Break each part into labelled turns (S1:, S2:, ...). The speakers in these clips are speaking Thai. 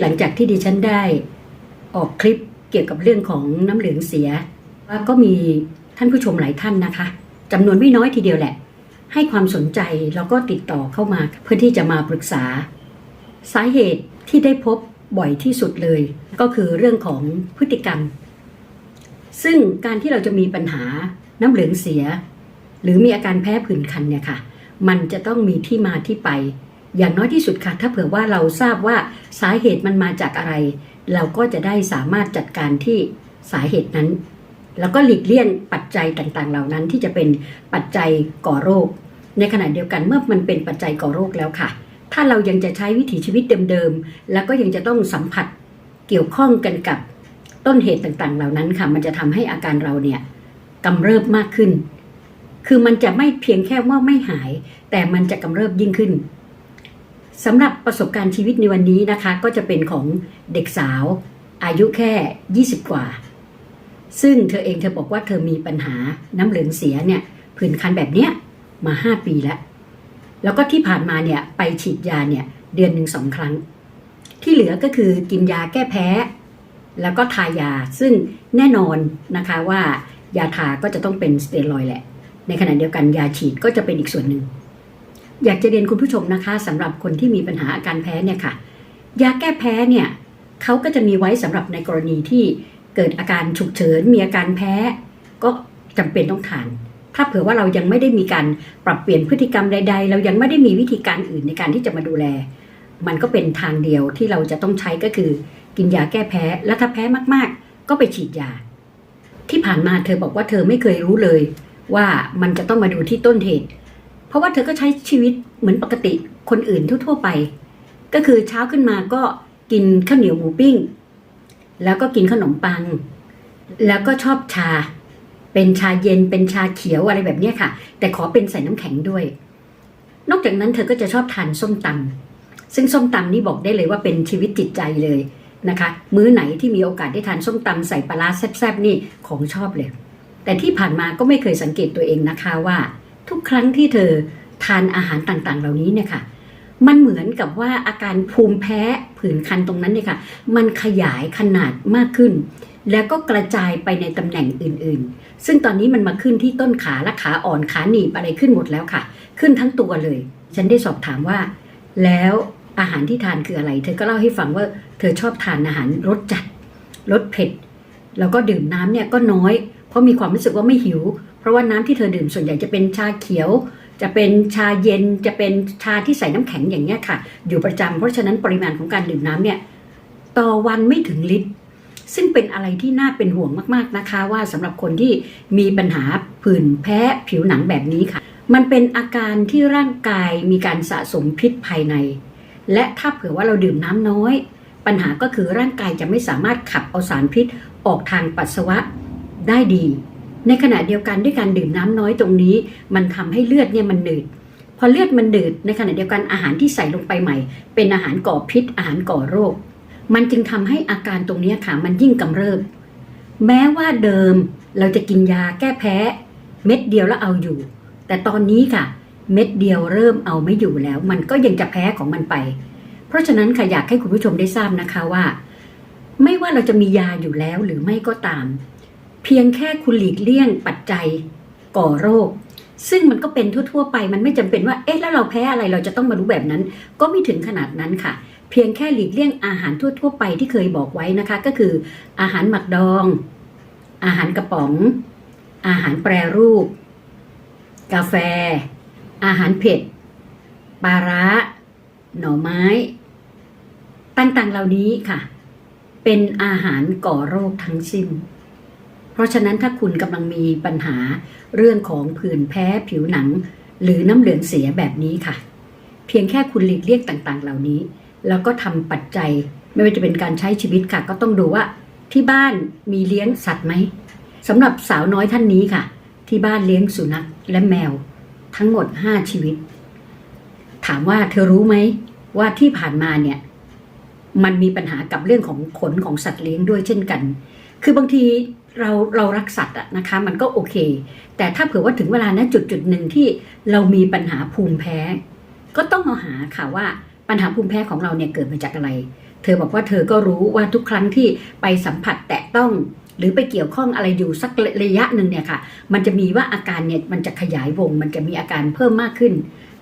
S1: หลังจากที่ดิฉันได้ออกคลิปเกี่ยวกับเรื่องของน้ำเหลืองเสีย ว่าก็มีท่านผู้ชมหลายท่านนะคะจำนวนไม่น้อยทีเดียวแหละ ให้ความสนใจแล้วก็ติดต่อเข้ามาเพื่อที่จะมาปรึกษา สาเหตุที่ได้พบบ่อยที่สุดเลย ก็คือเรื่องของพฤติกรรม ซึ่งการที่เราจะมีปัญหาน้ำเหลืองเสีย หรือมีอาการแพ้ผื่นคันเนี่ยค่ะ มันจะต้องมีที่มาที่ไป อย่างน้อยที่สุดค่ะ ถ้าเผื่อว่าเราทราบว่า สาเหตุมันมาจากอะไร เราก็จะได้สามารถจัดการที่สาเหตุนั้น แล้วก็หลีกเลี่ยงปัจจัยต่างๆ เหล่านั้นที่จะเป็นปัจจัยก่อโรค ในขณะเดียวกันเมื่อมันเป็นปัจจัยก่อโรคแล้วค่ะ ถ้าเรายังจะใช้วิถีชีวิตเดิมๆแล้วก็ยังจะต้องสัมผัสเกี่ยวข้องกันกับต้นเหตุต่างๆ เหล่านั้นค่ะ มันจะทำให้อาการเราเนี่ยกำเริบมากขึ้น คือมันจะไม่เพียงแค่ว่าไม่หาย แต่มันจะกำเริบยิ่งขึ้น สำหรับประสบการณ์ชีวิตในวันนี้นะคะ ก็จะเป็นของเด็กสาวอายุแค่ 20 กว่า ซึ่งเธอเองเธอบอกว่าเธอมีปัญหาน้ำเหลืองเสียเนี่ยผื่นคันแบบเนี้ยมา 5 ปีแล้ว แล้วก็ที่ผ่านมาเนี่ยไปฉีดยาเนี่ยเดือนหนึ่งสองครั้ง ที่เหลือก็คือกินยาแก้แพ้ แล้วก็ทายาซึ่งแน่นอนนะคะว่ายาทาก็จะต้องเป็นสเตียรอยแหละ ในขณะเดียวกันยาฉีดก็จะเป็นอีกส่วนหนึ่ง อยากจะเรียนคุณผู้ชมนะคะสำหรับคนที่มีปัญหาอาการแพ้เนี่ยค่ะ ยาแก้แพ้เนี่ยเขาก็จะมีไว้สำหรับในกรณีที่เกิดอาการฉุกเฉินมีอาการแพ้ ก็จำเป็นต้องทาน ถ้าเผื่อว่าเรายังไม่ได้มีการปรับเปลี่ยนพฤติกรรมใด ๆ เรายังไม่ได้มีวิธีการอื่นในการที่จะมาดูแล มันก็เป็นทางเดียวที่เราจะต้องใช้ก็คือ กินยาแก้แพ้ และถ้าแพ้มากๆ ก็ไปฉีดยา ที่ผ่านมาเธอบอกว่าเธอไม่เคยรู้เลย ว่ามันจะต้องมาดูที่ต้นเหตุ เพราะว่าเธอก็ใช้ชีวิตเหมือนปกติคนอื่นทั่ว ๆ ไป ก็คือเช้าขึ้นมาก็กินข้าวเหนียวหมูปิ้ง แล้วก็กินขนมปัง แล้วก็ชอบชา เป็นชาเย็นเป็นชาเขียวอะไรแบบนี้ค่ะ แต่ขอเป็นใส่น้ำแข็งด้วย นอกจากนั้นเธอก็จะชอบทานส้มตำซึ่งส้มตำนี่บอกได้เลยว่าเป็นชีวิตจิตใจเลยนะคะ มื้อไหนที่มีโอกาสได้ทานส้มตำใส่ปลาแซ่บๆนี่ของชอบเลย แต่ที่ผ่านมาก็ไม่เคยสังเกตตัวเองนะคะว่า ทุกครั้งที่เธอทานอาหารต่างๆ เหล่านี้เนี่ยค่ะ มันเหมือนกับว่าอาการภูมิแพ้ผื่นคันตรงนั้นเนี่ยค่ะ มันขยายขนาดมากขึ้น แล้วก็กระจายไปในตำแหน่งอื่นๆ ซึ่งตอนนี้มันมาขึ้นที่ต้นขาและขาอ่อนขาหนีบอะไรขึ้นหมดแล้วค่ะ ขึ้นทั้งตัวเลย ฉันได้สอบถามว่า แล้วอาหารที่ทานคืออะไร เธอก็เล่าให้ฟังว่าเธอชอบทานอาหารรสจัดรสเผ็ด แล้วก็ดื่มน้ำเนี่ยก็น้อย เพราะมีความรู้สึกว่าไม่หิว ราะว่าน้ำที่เธอดื่มส่วนใหญ่จะเป็นชาเขียว จะเป็นชาเย็นจะเป็นชาที่ใส่น้ำแข็งอย่างเงี้ยค่ะ อยู่ประจำเพราะฉะนั้นปริมาณของการดื่มน้ำเนี่ยต่อวันไม่ถึงลิตร ซึ่งเป็นอะไรที่น่าเป็นห่วงมากๆนะคะ ว่าสำหรับคนที่มีปัญหาผื่นแพ้ผิวหนังแบบนี้ค่ะ มันเป็นอาการที่ร่างกายมีการสะสมพิษภายใน และถ้าเผื่อว่าเราดื่มน้ำน้อย ปัญหาก็คือร่างกายจะไม่สามารถขับเอาสารพิษออกทางปัสสาวะได้ดี ในขณะเดียวกันด้วยการดื่มน้ำน้อยตรงนี้ มันทำให้เลือดเนี่ยมันหนืด พอเลือดมันหนืดในขณะเดียวกันอาหารที่ใส่ลงไปใหม่ เป็นอาหารก่อพิษ อาหารก่อโรค มันจึงทำให้อาการตรงนี้ค่ะมันยิ่งกำเริบ แม้ว่าเดิมเราจะกินยาแก้แพ้ เม็ดเดียวแล้วเอาอยู่ แต่ตอนนี้ค่ะ เม็ดเดียวเริ่มเอาไม่อยู่แล้ว มันก็ยังจะแพ้ของมันไป เพราะฉะนั้นค่ะอยากให้คุณผู้ชมได้ทราบนะคะว่า ไม่ว่าเราจะมียาอยู่แล้วหรือไม่ก็ตาม พียงแค่คุณหลีกเลี่ยงปัจจัยก่อโรค ซึ่งมันก็เป็นทั่ว ๆ ไปมันไม่จำเป็นว่าเอ๊ะแล้วเราแพ้อะไรเราจะต้องมารู้แบบนั้น ก็ไม่ถึงขนาดนั้นค่ะ เพียงแค่หลีกเลี่ยงอาหารทั่ว ๆ ไปที่เคยบอกไว้นะคะ ก็คือ อาหารหมักดอง อาหารกระป๋อง อาหารแปรรูป กาแฟ อาหารเผ็ดปลาร้า หน่อไม้ ต่างๆเหล่านี้ค่ะ เป็นอาหารก่อโรคทั้งสิ้น เพราะฉะนั้นถ้าคุณกำลังมีปัญหาเรื่องของผื่นแพ้ผิวหนัง หรือน้ำเหลืองเสียแบบนี้ค่ะ เพียงแค่คุณหลีกเลี่ยงต่างๆ เหล่านี้ แล้วก็ทำปัจจัย ไม่ว่าจะเป็นการใช้ชีวิตค่ะ ก็ต้องดูว่าที่บ้านมีเลี้ยงสัตว์ไหมสำหรับสาวน้อยท่านนี้ค่ะ ที่บ้านเลี้ยงสุนัขและแมว ทั้งหมด 5 ชีวิต ถามว่าเธอรู้ไหมว่าที่ผ่านมาเนี่ยมันมีปัญหากับเรื่องของขนของสัตว์เลี้ยงด้วยเช่นกัน คือบางที เราเรารักสัตว์อะนะคะ มันก็โอเค แต่ถ้าเผื่อว่าถึงเวลานะจุดจุดหนึ่งที่เรามีปัญหาภูมิแพ้ ก็ต้องเอาหาค่ะว่าปัญหาภูมิแพ้ของเราเนี่ยเกิดมาจากอะไร เธอบอกว่าเธอก็รู้ว่าทุกครั้งที่ไปสัมผัสแตะต้องหรือไปเกี่ยวข้องอะไรอยู่สักระยะหนึ่งเนี่ยค่ะ มันจะมีว่าอาการเนี่ยมันจะขยายวง มันจะมีอาการเพิ่มมากขึ้น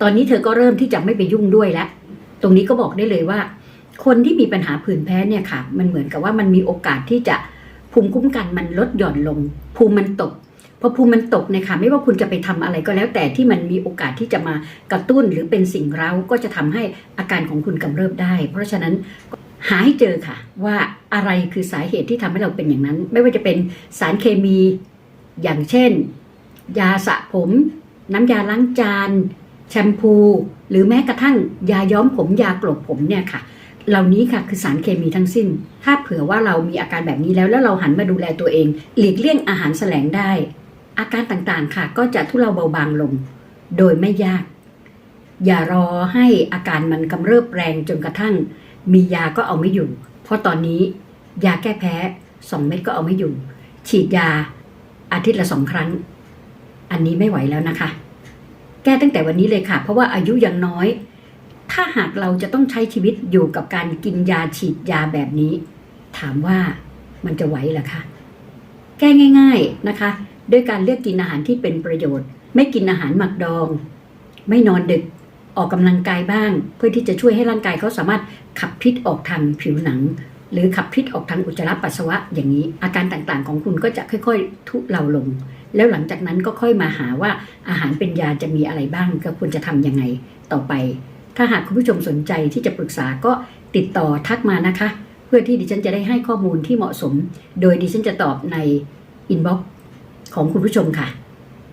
S1: ตอนนี้เธอก็เริ่มที่จะไม่ไปยุ่งด้วยแล้ว ตรงนี้ก็บอกได้เลยว่า คนที่มีปัญหาผื่นแพ้เนี่ยค่ะ มันเหมือนกับว่ามันมีโอกาสที่จะ ภูมิคุ้มกันมันลดหย่อนลง ภูมิมันตกพอภูมิมันตกเนี่ยค่ะไม่ว่าคุณจะไปทำอะไรก็แล้วแต่ที่มันมีโอกาสที่จะมากระตุ้นหรือเป็นสิ่งเร้าก็จะทำให้อาการของคุณกำเริบได้ เพราะฉะนั้นหาให้เจอค่ะ ว่าอะไรคือสาเหตุที่ทำให้เราเป็นอย่างนั้น ไม่ว่าจะเป็นสารเคมีอย่างเช่น ยาสระผม น้ำยาล้างจาน แชมพู หรือแม้กระทั่งยาย้อมผมยากลบผมเนี่ยค่ะ เหล่านี้ค่ะคือสารเคมีทั้งสิ้น ถ้าเผื่อว่าเรามีอาการแบบนี้แล้วแล้วเราหันมาดูแลตัวเอง หลีกเลี่ยงอาหารแสลงได้ อาการต่างๆค่ะ ก็จะทุเลาเบาบางลง โดยไม่ยาก อย่ารอให้อาการมันกำเริบแรงจนกระทั่ง มียาก็เอาไม่อยู่ เพราะตอนนี้ ยาแก้แพ้สองเม็ดก็เอาไม่อยู่ ฉีดยาอาทิตย์ละสองครั้ง อันนี้ไม่ไหวแล้วนะคะ แก้ตั้งแต่วันนี้เลยค่ะ เพราะว่าอายุยังน้อย ถ้าหากเราจะต้องใช้ชีวิตอยู่กับการกินยาฉีดยาแบบนี้ ถามว่ามันจะไหวหรอคะ แก้ง่าย ๆนะคะ ด้วยการเลือกกินอาหารที่เป็นประโยชน์ ไม่กินอาหารหมักดอง ไม่นอนดึกออกกำลังกายบ้าง เพื่อที่จะช่วยให้ร่างกายเขาสามารถขับพิษออกทางผิวหนัง หรือขับพิษออกทางอุจจาระปัสสาวะอย่างนี้ อาการต่างๆของคุณก็จะค่อยๆ ทุเลาลง แล้วหลังจากนั้นก็ค่อยมาหาว่าอาหารเป็นยาจะมีอะไรบ้างก็ควรจะทำยังไงต่อไป ถ้าหากคุณผู้ชมสนใจที่จะปรึกษาก็ติดต่อทักมานะคะ เพื่อที่ดิฉันจะได้ให้ข้อมูลที่เหมาะสม โดยดิฉันจะตอบในอินบ็อกซ์ของคุณผู้ชมค่ะ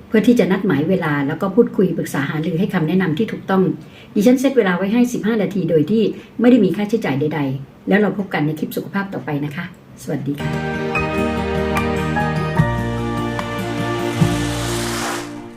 S1: เพื่อที่จะนัดหมายเวลาแล้วก็พูดคุยปรึกษาหารือให้คำแนะนำที่ถูกต้อง ดิฉันเซตเวลาไว้ให้ 15 นาทีโดยที่ไม่ได้มีค่าใช้จ่ายใด ๆ แล้วเราพบกันในคลิปสุขภาพต่อไปนะคะ สวัสดีค่ะ